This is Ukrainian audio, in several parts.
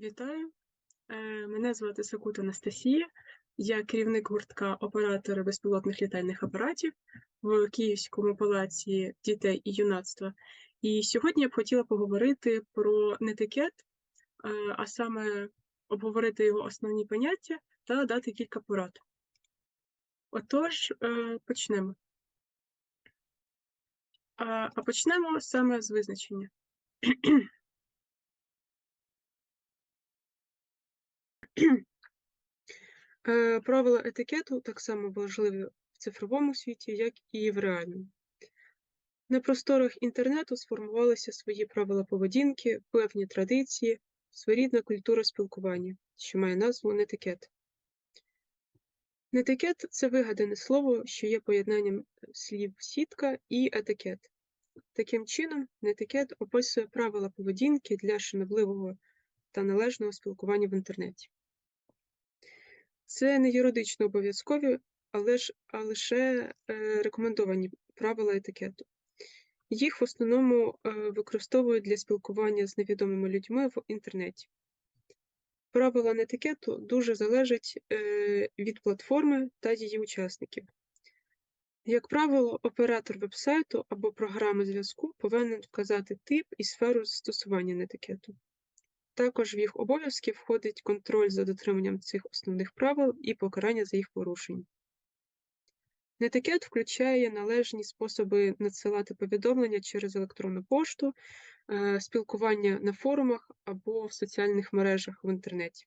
Вітаю, Е, мене звати Сакут Анастасія. Я керівник гуртка оператори безпілотних літальних апаратів в Київському палаці дітей і юнацтва. І сьогодні я б хотіла поговорити про нетикет, е, а саме обговорити його основні поняття та дати кілька порад. Отож, е, почнемо. А почнемо саме з визначення. Правила етикету так само важливі в цифровому світі, як і в реальному. На просторах інтернету сформувалися свої правила поведінки, певні традиції, своєрідна культура спілкування, що має назву нетикет. Нетикет це вигадане слово, що є поєднанням слів сітка і етикет. Таким чином, нетикет описує правила поведінки для шанобливого та належного спілкування в інтернеті. Це не юридично обов'язкові, але ж а лише е, рекомендовані правила етикету. Їх в основному е, використовують для спілкування з невідомими людьми в інтернеті. Правила нетикету дуже залежать е, від платформи та її учасників. Як правило, оператор вебсайту або програми зв'язку повинен вказати тип і сферу застосування нетикету. Також в їх обов'язки входить контроль за дотриманням цих основних правил і покарання за їх порушення. Нетикет включає належні способи надсилати повідомлення через електронну пошту, е, спілкування на форумах або в соціальних мережах в інтернеті.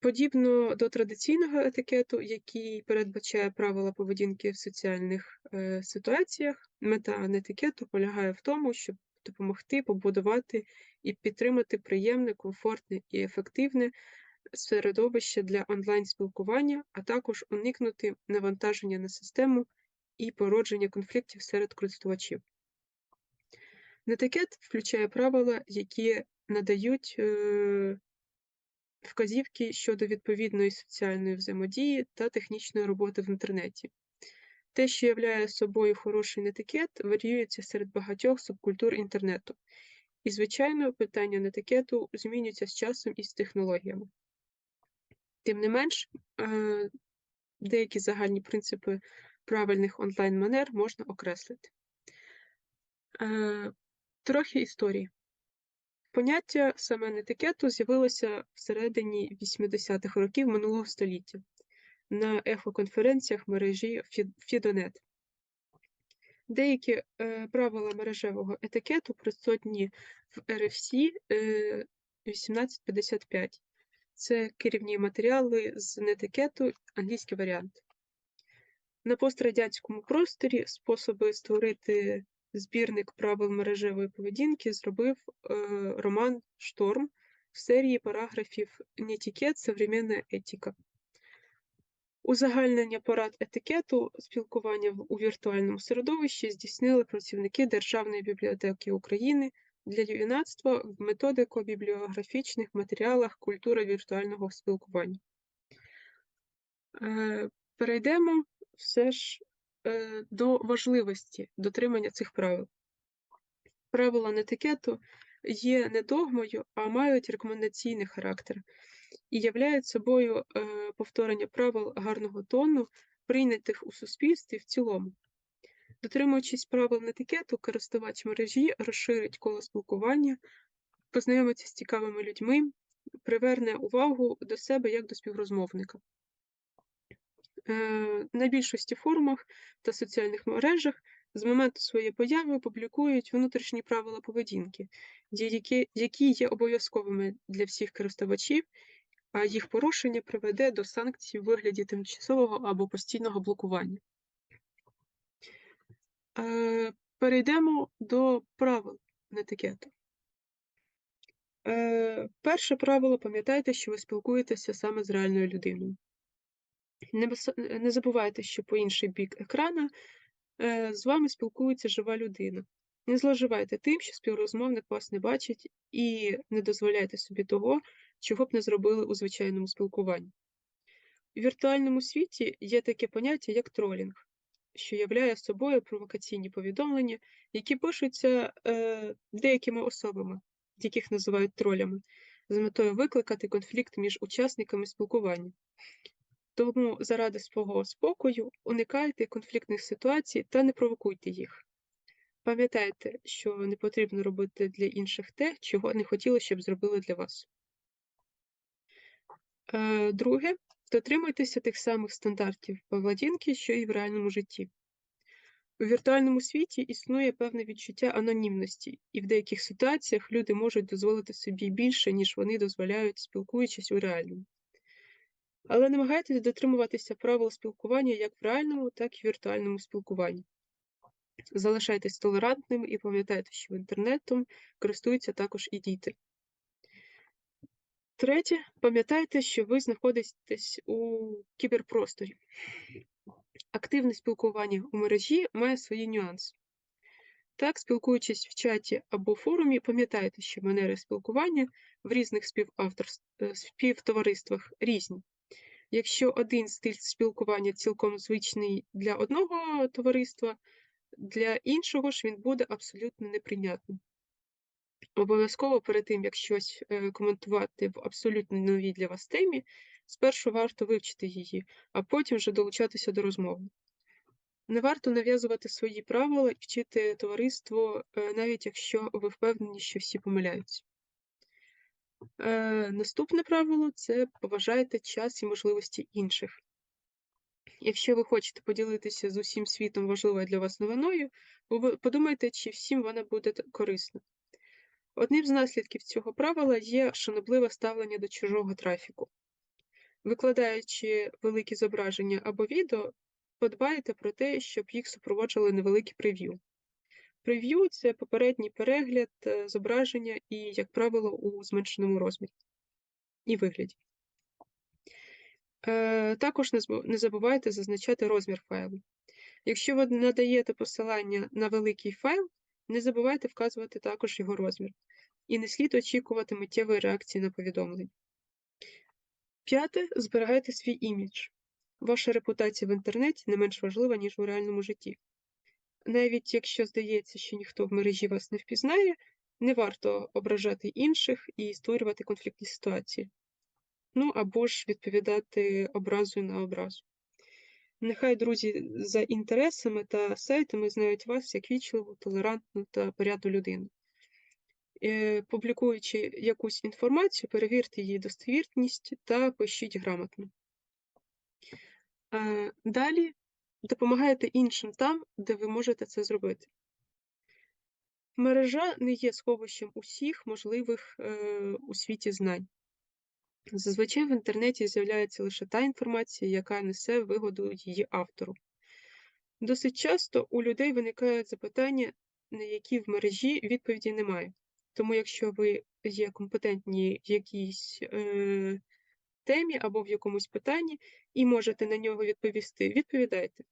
Подібно до традиційного етикету, який передбачає правила поведінки в соціальних е, ситуаціях, мета нетикету полягає в тому, щоб допомогти побудувати і підтримати приємне, комфортне і ефективне середовище для онлайн-спілкування, а також уникнути навантаження на систему і породження конфліктів серед користувачів. Нетикет включає правила, які надають е, вказівки щодо відповідної соціальної взаємодії та технічної роботи в інтернеті. Те, що являє собою хороший нетикет, варіюється серед багатьох субкультур інтернету. І, звичайно, питання нетикету змінюються з часом і з технологіями. Тим не менш, е, деякі загальні принципи правильних онлайн-манер можна окреслити. Е, трохи історії. Поняття саме нетикету з'явилося всередині 80-х років минулого століття на ехоконференціях мережі Фідонет. Деякі е, правила мережевого етикету присутні в RFC е, 1855. Це керівні матеріали з нетикету, англійський варіант. На пострадянському просторі способи створити збірник правил мережевої поведінки зробив е, Роман Шторм в серії параграфів «Нетикет. Современна етика. Узагальнення порад етикету спілкування у віртуальному середовищі здійснили працівники Державної бібліотеки України для юнацтва в методико-бібліографічних матеріалах культура віртуального спілкування. Е, перейдемо все ж е, до важливості дотримання цих правил. Правила нетикету є не догмою, а мають рекомендаційний характер і являють собою е, повторення правил гарного тону, прийнятих у суспільстві в цілому. Дотримуючись правил нетикету, користувач мережі розширить коло спілкування, познайомиться з цікавими людьми, приверне увагу до себе як до співрозмовника. Е, на більшості форумах та соціальних мережах з моменту своєї появи публікують внутрішні правила поведінки, які, які є обов'язковими для всіх користувачів, а їх порушення приведе до санкцій в вигляді тимчасового або постійного блокування. Е, перейдемо до правил нетикету. Е, перше правило пам'ятайте, що ви спілкуєтеся саме з реальною людиною. Не, не забувайте, що по інший бік екрана е, з вами спілкується жива людина. Не зловживайте тим, що співрозмовник вас не бачить, і не дозволяйте собі того, чого б не зробили у звичайному спілкуванні. У віртуальному світі є таке поняття, як тролінг, що являє собою провокаційні повідомлення, які пишуться е, деякими особами, яких називають тролями, з метою викликати конфлікт між учасниками спілкування. Тому заради свого спокою уникайте конфліктних ситуацій та не провокуйте їх. Пам'ятайте, що не потрібно робити для інших те, чого не хотіли, щоб зробили для вас. Е, Друге, дотримуйтеся тих самих стандартів поведінки, що і в реальному житті. У віртуальному світі існує певне відчуття анонімності, і в деяких ситуаціях люди можуть дозволити собі більше, ніж вони дозволяють, спілкуючись у реальному. Але намагайтесь дотримуватися правил спілкування як в реальному, так і в віртуальному спілкуванні. Залишайтесь толерантними і пам'ятайте, що інтернетом користуються також і діти. Третє, пам'ятайте, що ви знаходитесь у кіберпросторі. Активне спілкування у мережі має свої нюанси. Так, спілкуючись в чаті або форумі, пам'ятайте, що манери спілкування в різних е, співтовариствах різні. Якщо один стиль спілкування цілком звичний для одного товариства, для іншого ж він буде абсолютно неприйнятним. Обов'язково перед тим, як щось е, коментувати в абсолютно новій для вас темі, спершу варто вивчити її, а потім вже долучатися до розмови. Не варто нав'язувати свої правила і вчити товариство, е, навіть якщо ви впевнені, що всі помиляються. Е, Наступне правило це поважайте час і можливості інших. Якщо ви хочете поділитися з усім світом важливою для вас новиною, подумайте, чи всім вона буде корисна. Одним з наслідків цього правила є шанобливе ставлення до чужого трафіку. Викладаючи великі зображення або відео, подбайте про те, щоб їх супроводжували невеликі прев'ю. Прев'ю це попередній перегляд е, зображення і, як правило, у зменшеному розмірі і вигляді. Е, Також не забувайте зазначати розмір файлу. Якщо ви надаєте посилання на великий файл, не забувайте вказувати також його розмір. І не слід очікувати миттєвої реакції на повідомлення. П'яте, зберігайте свій імідж. Ваша репутація в інтернеті не менш важлива, ніж у реальному житті. Навіть якщо здається, що ніхто в мережі вас не впізнає, не варто ображати інших і створювати конфліктні ситуації. Ну або ж відповідати образою на образу. Нехай друзі за інтересами та сайтами знають вас як вічливу, толерантну та порядну людину. Е, Публікуючи якусь інформацію, перевірте її достовірність та пишіть грамотно. Е, Далі допомагайте іншим там, де ви можете це зробити. Мережа не є сховищем усіх можливих е, у світі знань. Зазвичай в інтернеті з'являється лише та інформація, яка несе вигоду її автору. Досить часто у людей виникають запитання, на які в мережі відповіді немає. Тому, якщо ви є компетентні в якійсь е, темі або в якомусь питанні і можете на нього відповісти, відповідайте.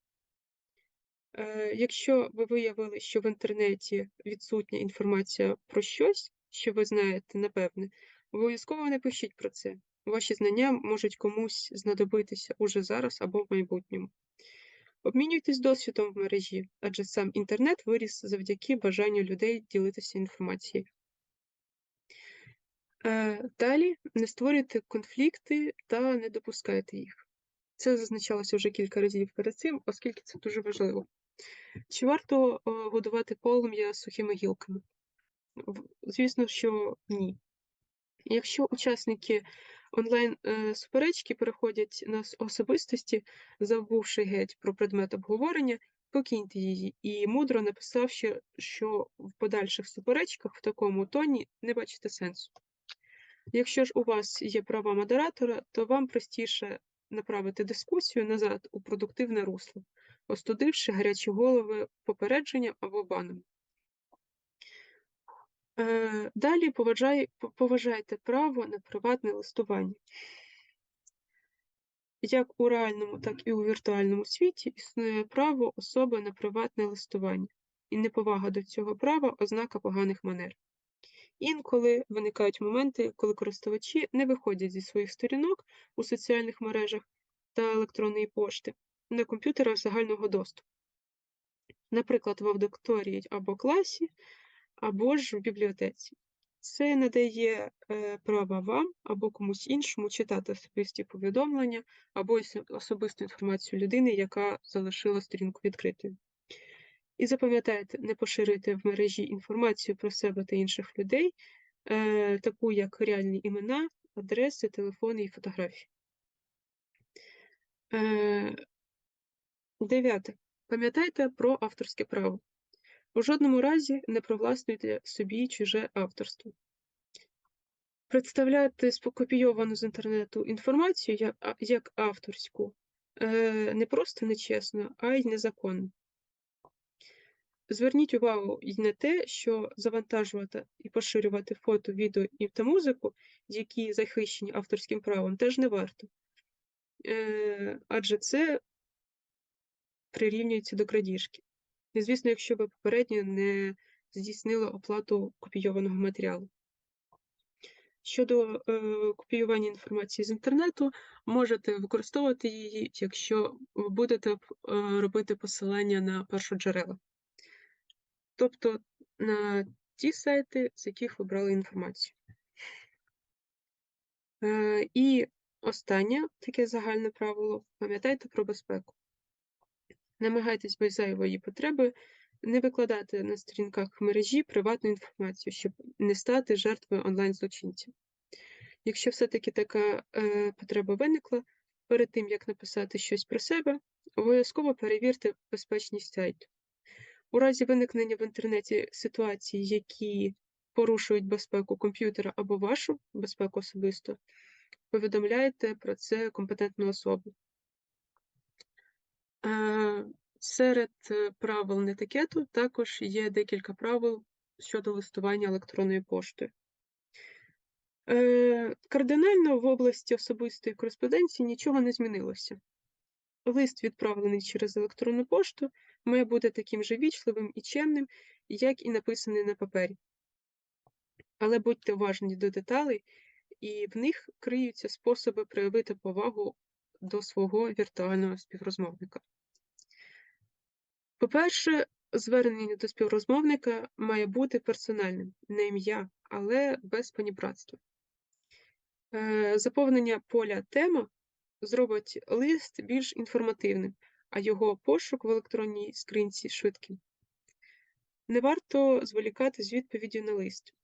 Е, Якщо ви виявили, що в інтернеті відсутня інформація про щось, що ви знаєте, напевне, обов'язково не пишіть про це. Ваші знання можуть комусь знадобитися уже зараз або в майбутньому. Обмінюйтесь досвідом в мережі, адже сам інтернет виріс завдяки бажанню людей ділитися інформацією. Е, Далі не створюйте конфлікти та не допускайте їх. Це зазначалося вже кілька разів перед цим, оскільки це дуже важливо. Чи варто е, годувати полум'я сухими гілками? Звісно, що ні. Якщо учасники онлайн-суперечки переходять на особистості, забувши геть про предмет обговорення, покиньте її і мудро написавши, що в подальших суперечках в такому тоні не бачите сенсу. Якщо ж у вас є права модератора, то вам простіше направити дискусію назад у продуктивне русло, остудивши гарячі голови попередженням або баном. Е, Далі поважай, поважайте право на приватне листування. Як у реальному, так і у віртуальному світі існує право особи на приватне листування, і неповага до цього права ознака поганих манер. Інколи виникають моменти, коли користувачі не виходять зі своїх сторінок у соціальних мережах та електронної пошти на комп'ютерах загального доступу, наприклад, в аудиторії або класі, або ж в бібліотеці. Це надає е, права вам або комусь іншому читати особисті повідомлення або особисту інформацію людини, яка залишила сторінку відкритою. І запам'ятайте, не поширюйте в мережі інформацію про себе та інших людей, е, таку як реальні імена, адреси, телефони і фотографії. Е, Дев'яте. Пам'ятайте про авторське право. У жодному разі не привласнюйте собі чуже авторство. Представляти скопійовану з інтернету інформацію як, як авторську е, не просто нечесно, а й незаконно. Зверніть увагу і на те, що завантажувати і поширювати фото, відео і та музику, які захищені авторським правом, теж не варто. Е, адже це прирівнюється до крадіжки. Звісно, якщо ви попередньо не здійснили оплату копійованого матеріалу. Щодо е, копіювання інформації з інтернету, можете використовувати її, якщо будете е, робити посилання на першоджерела. Тобто на ті сайти, з яких ви брали інформацію. Е, і останнє таке загальне правило: пам'ятайте про безпеку. Намагайтесь без зайвої потреби не викладати на сторінках мережі приватну інформацію, щоб не стати жертвою онлайн-злочинців. Якщо все-таки така е, потреба виникла, перед тим як написати щось про себе, обов'язково перевірте безпечність сайту. У разі виникнення в інтернеті ситуацій, які порушують безпеку комп'ютера або вашу безпеку особисто, повідомляйте про це компетентну особу. Е, Серед е, правил нетикету також є декілька правил щодо листування електронною поштою. Е, Кардинально в області особистої кореспонденції нічого не змінилося. Лист, відправлений через електронну пошту, має бути таким же вічливим і чемним, як і написаний на папері. Але будьте уважні до деталей, і в них криються способи проявити повагу до свого віртуального співрозмовника. По-перше, звернення до співрозмовника має бути персональним, не ім'я, але без панібратства. Е, Заповнення поля тема зробить лист більш інформативним, а його пошук в електронній скринці швидким. Не варто зволікати з відповіддю на лист.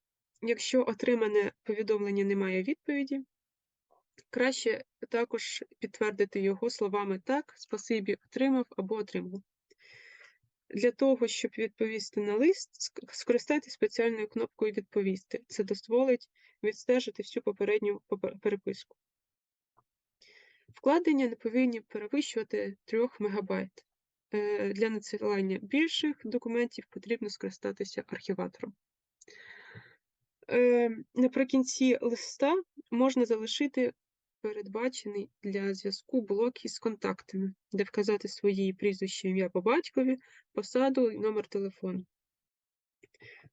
Якщо отримане повідомлення не має відповіді, краще також підтвердити його словами так, спасибі, отримав або отримав. Для того, щоб відповісти на лист, ск- скористайтесь спеціальною кнопкою Відповісти. Це дозволить відстежити всю попередню переписку. Вкладення не повинні перевищувати 3 МБ. Е, Для надсилання більших документів потрібно скористатися архіватором. Е, Наприкінці листа можна залишити передбачений для зв'язку блок із контактами, де вказати свої прізвище, ім'я по батькові, посаду і номер телефону.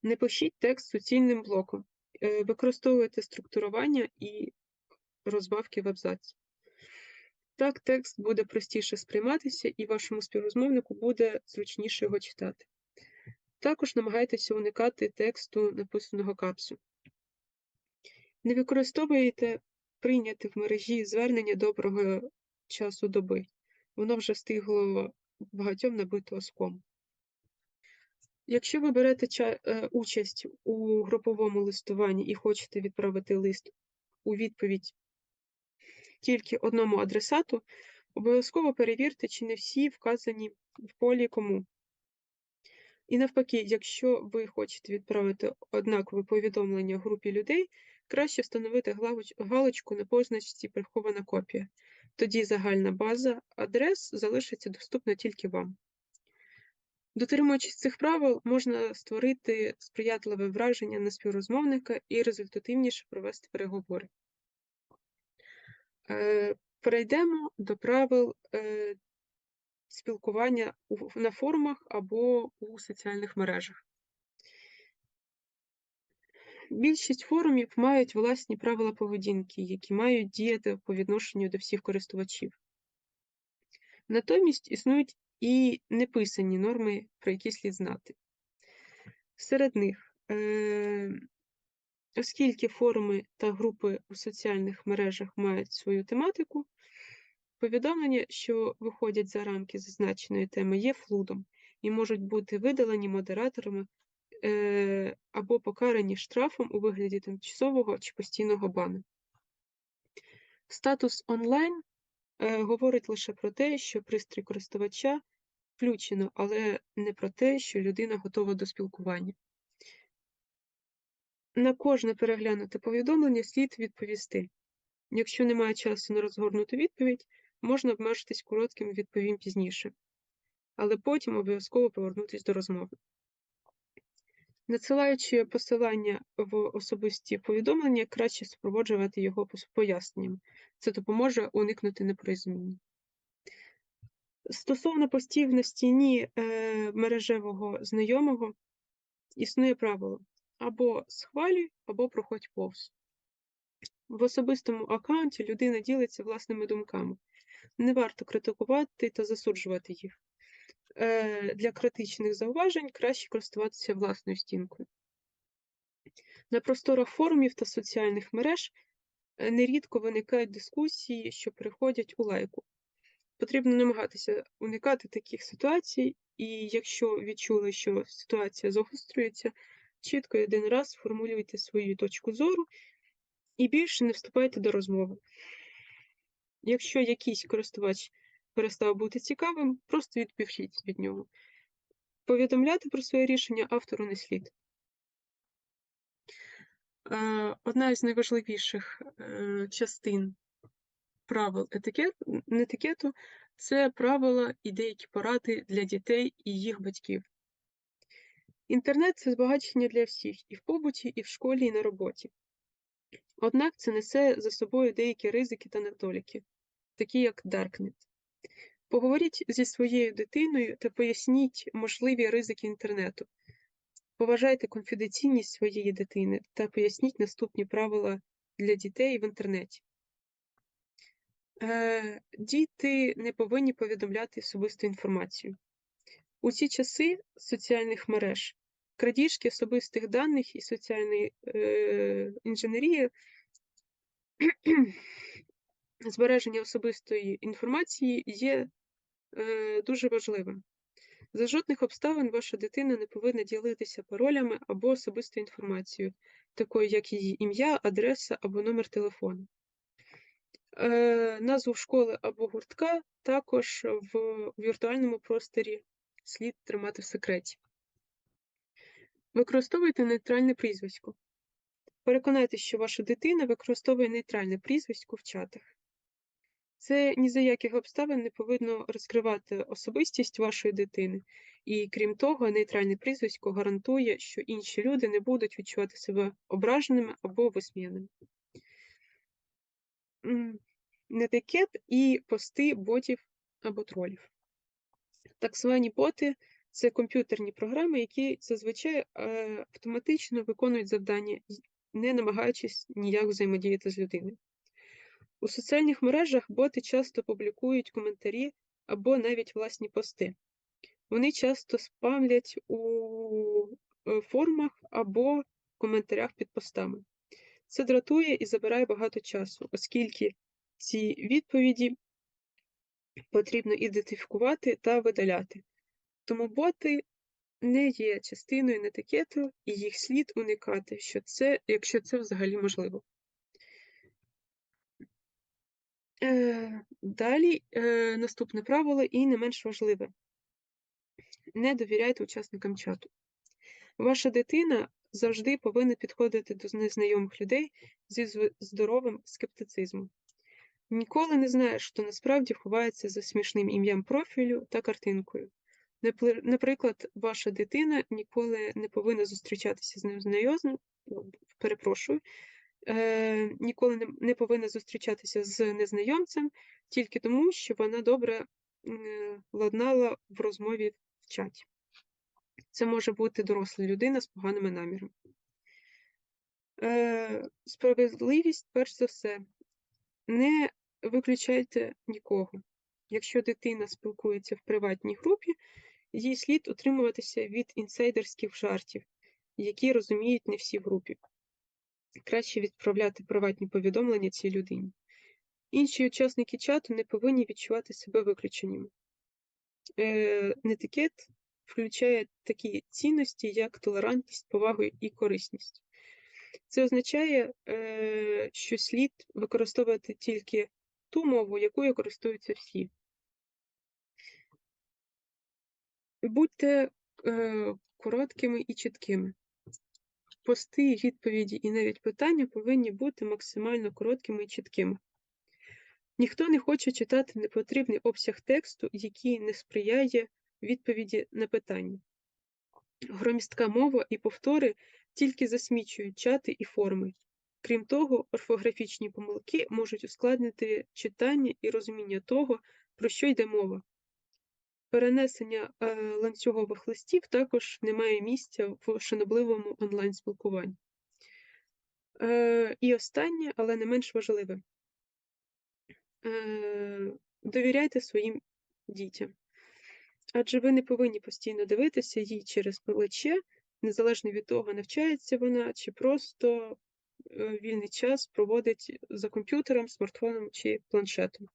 Не пишіть текст суцільним блоком. Е, Використовуйте структурування і розбавки в абзаці. Так текст буде простіше сприйматися і вашому співрозмовнику буде зручніше його читати. Також намагайтеся уникати тексту, написаного капсом. Не використовуйте прийняти в мережі звернення доброго часу доби. Воно вже встигло багатьом набити оском. Якщо ви берете е, участь у груповому листуванні і хочете відправити лист у відповідь тільки одному адресату, обов'язково перевірте, чи не всі вказані в полі кому. І навпаки, якщо ви хочете відправити однакове повідомлення групі людей, краще встановити галочку на позначці прихована копія. Тоді загальна база адрес залишиться доступна тільки вам. Дотримуючись цих правил, можна створити сприятливе враження на співрозмовника і результативніше провести переговори. Е, Перейдемо до правил е, спілкування на форумах або у соціальних мережах. Більшість форумів мають власні правила поведінки, які мають діяти по відношенню до всіх користувачів. Натомість існують і неписані норми, про які слід знати. Серед них е, Оскільки форуми та групи у соціальних мережах мають свою тематику, повідомлення, що виходять за рамки зазначеної теми, є флудом і можуть бути видалені модераторами або покарані штрафом у вигляді тимчасового чи постійного бану. Статус онлайн е, говорить лише про те, що пристрій користувача включено, але не про те, що людина готова до спілкування. На кожне переглянуте повідомлення слід відповісти. Якщо немає часу на розгорнуту відповідь, можна обмежитись коротким відповім пізніше, але потім обов'язково повернутися до розмови. Надсилаючи посилання в особисті повідомлення, краще супроводжувати його поясненням. Це допоможе уникнути непорозуміння. Стосовно постів на стіні е, мережевого знайомого, існує правило або схвалюй, або проходь повз. В особистому аккаунті людина ділиться власними думками. Не варто критикувати та засуджувати їх. Е, Для критичних зауважень краще користуватися власною стінкою. На просторах форумів та соціальних мереж е, нерідко виникають дискусії, що переходять у лайку. Потрібно намагатися уникати таких ситуацій, і якщо відчули, що ситуація загострюється, чітко один раз сформулюйте свою точку зору і більше не вступайте до розмови. Якщо якийсь користувач перестав бути цікавим, просто відпишіть від нього. Повідомляти про своє рішення автору не слід. Е, одна із найважливіших е, частин правил етикет, етикету це правила і деякі поради для дітей і їх батьків. Інтернет це збагачення для всіх і в побуті, і в школі, і на роботі. Однак це несе за собою деякі ризики та недоліки, такі як Darknet. Поговоріть зі своєю дитиною та поясніть можливі ризики інтернету. Поважайте конфіденційність своєї дитини та поясніть наступні правила для дітей в інтернеті. Е, Діти не повинні повідомляти особисту інформацію. У ці часи соціальних мереж крадіжки особистих даних і соціальної е, інженерії збереження особистої інформації є е, дуже важливим. За жодних обставин ваша дитина не повинна ділитися паролями або особистою інформацією, такою як її ім'я, адреса або номер телефону. Е, назву школи або гуртка також в віртуальному просторі слід тримати в секреті. Використовуйте нейтральне прізвисько. Переконайтеся, що ваша дитина використовує нейтральне прізвисько в чатах. Це ні за яких обставин не повинно розкривати особистість вашої дитини, і крім того, нейтральне прізвисько гарантує, що інші люди не будуть відчувати себе ображеними або висміяними. Нетикет і пости ботів або тролів. Так звані боти це комп'ютерні програми, які зазвичай е, автоматично виконують завдання, не намагаючись ніяк взаємодіяти з людиною. У соціальних мережах боти часто публікують коментарі або навіть власні пости. Вони часто спамлять у е, формах або коментарях під постами. Це дратує і забирає багато часу, оскільки ці відповіді потрібно ідентифікувати та видаляти. Тому боти не є частиною нетикету, і їх слід уникати, що це, якщо це взагалі можливо. Е, Далі е, наступне правило і не менш важливе. Не довіряйте учасникам чату. Ваша дитина завжди повинна підходити до незнайомих людей зі здоровим скептицизмом. Ніколи не знаєш, що насправді ховається за смішним ім'ям профілю та картинкою. Наприклад, ваша дитина ніколи не повинна зустрічатися з незнайомим, перепрошую, е, ніколи не, повинна зустрічатися з незнайомцем тільки тому, що вона добре е, ладнала в розмові в чаті. Це може бути доросла людина з поганими намірами. Е, Справедливість, перш за все, не виключайте нікого. Якщо дитина спілкується в приватній групі, їй слід утримуватися від інсайдерських жартів, які розуміють не всі групі. Краще відправляти приватні повідомлення цій людині. Інші учасники чату не повинні відчувати себе виключеннями. Е, Нетикет включає такі цінності, як толерантність, повага і корисність. Це означає, е, що слід використовувати тільки ту мову, якою користуються всі. Будьте е, короткими і чіткими. Пости, відповіді і навіть питання повинні бути максимально короткими і чіткими. Ніхто не хоче читати непотрібний обсяг тексту, який не сприяє відповіді на питання. Громістка мова і повтори тільки засмічують чати і форми. Крім того, орфографічні помилки можуть ускладнити читання і розуміння того, про що йде мова. Перенесення е, ланцюгових листів також не має місця в шанобливому онлайн-спілкуванні. Е, і останнє, але не менш важливе. Е, довіряйте своїм дітям. Адже ви не повинні постійно дивитися їй через плече, незалежно від того, навчається вона, чи просто вільний час проводить за комп'ютером, смартфоном чи планшетом.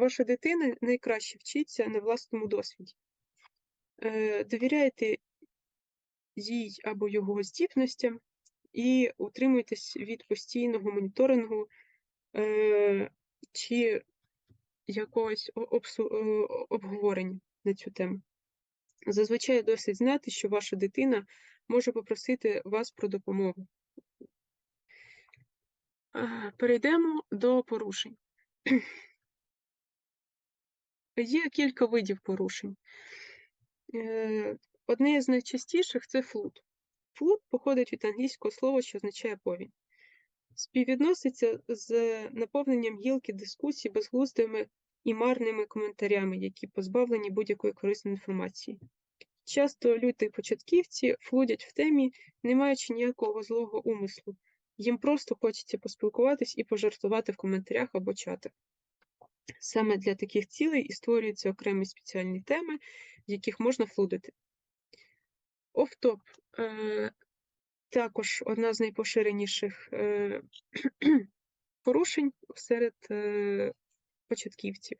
Ваша дитина найкраще вчиться на власному досвіді. Е, довіряйте їй або його здібностям і утримуйтесь від постійного моніторингу е, чи якогось обговорення на цю тему. Зазвичай досить знати, що ваша дитина може попросити вас про допомогу. Перейдемо до порушень. Є кілька видів порушень. Е, одне з найчастіших це флут. Флут походить від англійського слова, що означає повінь. Співвідноситься з наповненням гілки дискусій безглуздими і марними коментарями, які позбавлені будь-якої корисної інформації. Часто люди початківці флудять в темі, не маючи ніякого злого умислу. Їм просто хочеться поспілкуватись і пожартувати в коментарях або чатах. Саме для таких цілей і створюються окремі спеціальні теми, в яких можна флудити. Офтоп е, також одна з найпоширеніших е, порушень серед е, початківців.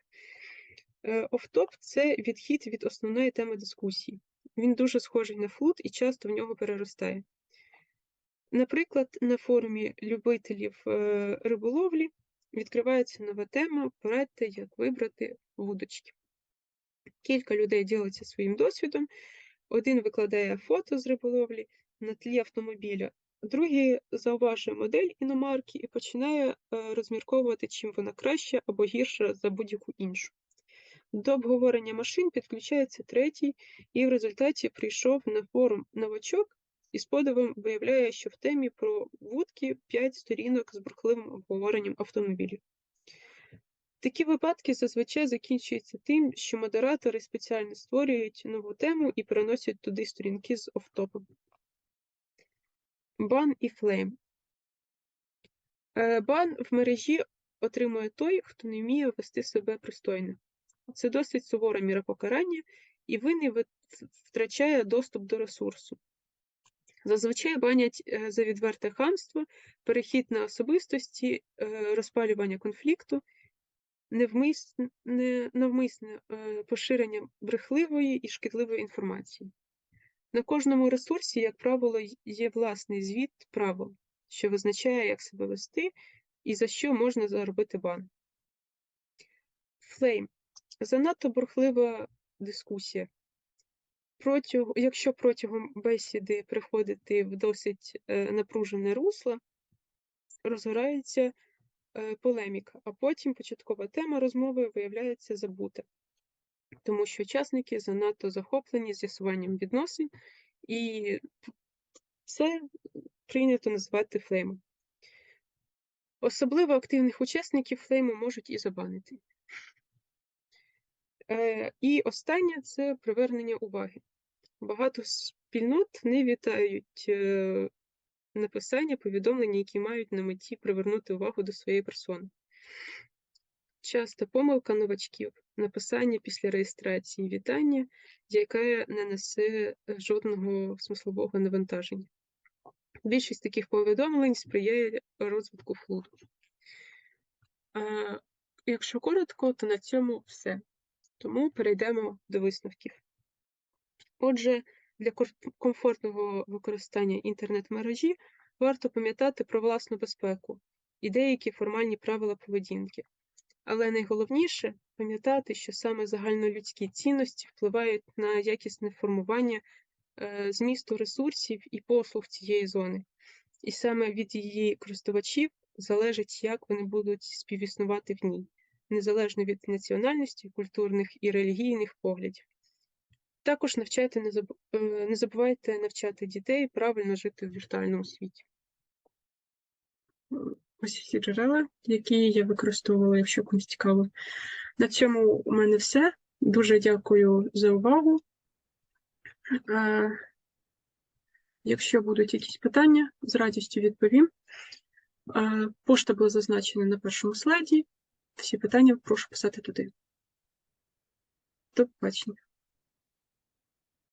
Офтоп це відхід від основної теми дискусії. Він дуже схожий на флут і часто в нього переростає. Наприклад, на форумі любителів риболовлі відкривається нова тема, порадьте, як вибрати вудочки. Кілька людей діляться своїм досвідом, один викладає фото з риболовлі на тлі автомобіля, другий зауважує модель іномарки і починає е, розмірковувати, чим вона краща або гірша за будь-яку іншу. До обговорення машин підключається третій, і в результаті прийшов на форум новачок і з подивом виявляє, що в темі про вудки 5 сторінок з бурхливим обговоренням автомобілів. Такі випадки зазвичай закінчуються тим, що модератори спеціально створюють нову тему і переносять туди сторінки з офтопом. Бан і флейм. Е, бан в мережі отримує той, хто не вміє вести себе пристойно. Це досить сувора міра покарання, і винний втрачає доступ до ресурсу. Зазвичай банять е, за відверте хамство, перехід на особистості, е, розпалювання конфлікту, невмисне, навмисне е, поширення брехливої і шкідливої інформації. На кожному ресурсі, як правило, є власний звіт правил, що визначає, як себе вести і за що можна заробити бан. Флейм занадто бурхлива дискусія. Протяг... Якщо протягом бесіди приходити в досить е, напружене русло, розгорається е, полеміка, а потім початкова тема розмови виявляється забута, тому що учасники занадто захоплені з'ясуванням відносин, і це прийнято називати флеймом. Особливо активних учасників флейму можуть і забанити. Е, і останнє це привернення уваги. Багато спільнот не вітають е, написання повідомлення, які мають на меті привернути увагу до своєї персони. Часто помилка новачків, написання після реєстрації вітання, яке не несе жодного смислового навантаження. Більшість таких повідомлень сприяє розвитку флуду. Якщо коротко, то на цьому все. Тому перейдемо до висновків. Отже, для комфортного використання інтернет-мережі варто пам'ятати про власну безпеку і деякі формальні правила поведінки. Але найголовніше пам'ятати, що саме загальнолюдські цінності впливають на якісне формування е, змісту ресурсів і послуг цієї зони. І саме від її користувачів залежить, як вони будуть співіснувати в ній, незалежно від національності, культурних і релігійних поглядів. Також навчайте, е, не забувайте навчати дітей правильно жити в віртуальному світі. Ось всі джерела, які я використовувала, якщо комусь цікаво. На цьому у мене все. Дуже дякую за увагу. Е, Якщо будуть якісь питання, з радістю відповім. Е, Пошта була зазначена на першому слайді. Всі питання прошу писати туди. До побачення.